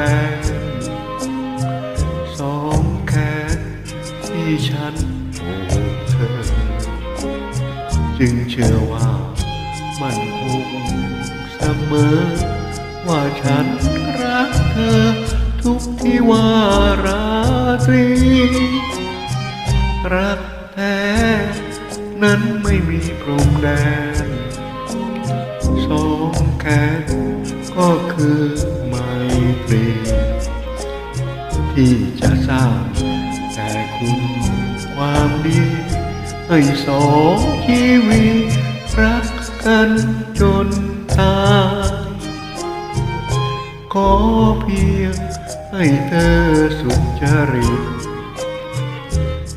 นั้นไม่มีโครงแดงสองแขนที่ฉันโอบเธอ จึงเชื่อว่ามันคงเสมอ ว่าฉันรักเธอ ทุกที่ว่าราตรี รักแท้นั้นไม่มีพรมแดนสองแขนก็คือ ที่จะสร้าง แต่คุณความดีให้สองชีวิตรักกันจนตายขอเพียงให้เธอสุจริต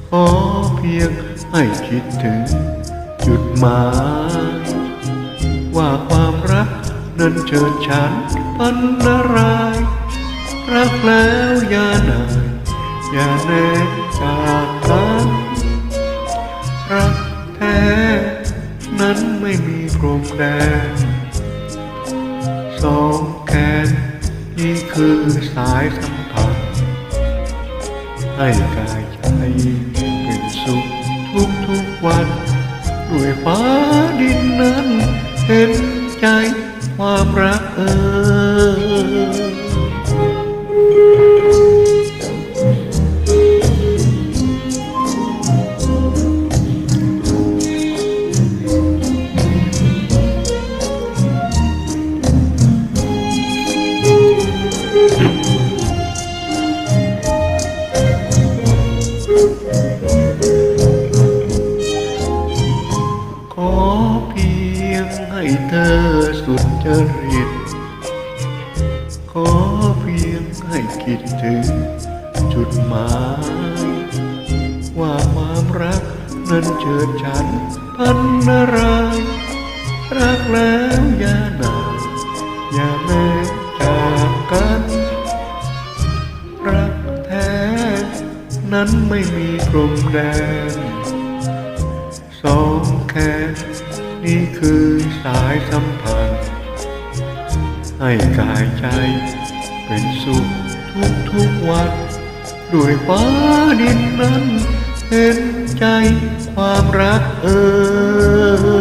ขอเพียงให้คิดถึงจุดหมาย ว่าความรักนั้นเชิญฉันพันนาราย รักแล้วอย่านายอย่าแน่จากกันรักแท้นั้นไม่มีพรมแดนสองแขนนี่คือสายสัมพันธ์ให้กายใจเป็นสุขทุกทุกวันด้วยฟ้าดินนั้นเห็นใจความรักเออ ขอเพียงให้เธอสุดจริต ขอเพียงให้คิดถึงจุดหมาย ว่าความรักนั้นเชิญฉันพันนารายรักแล้วอย่านานอย่าแม้จากกัน นั้นไม่มีพรมแดน สองแขนนี่คือสายสัมพันธ์ ให้กายใจเป็นสุขทุกทุกวันด้วยฟ้าดินนั้น เห็นใจความรักเออ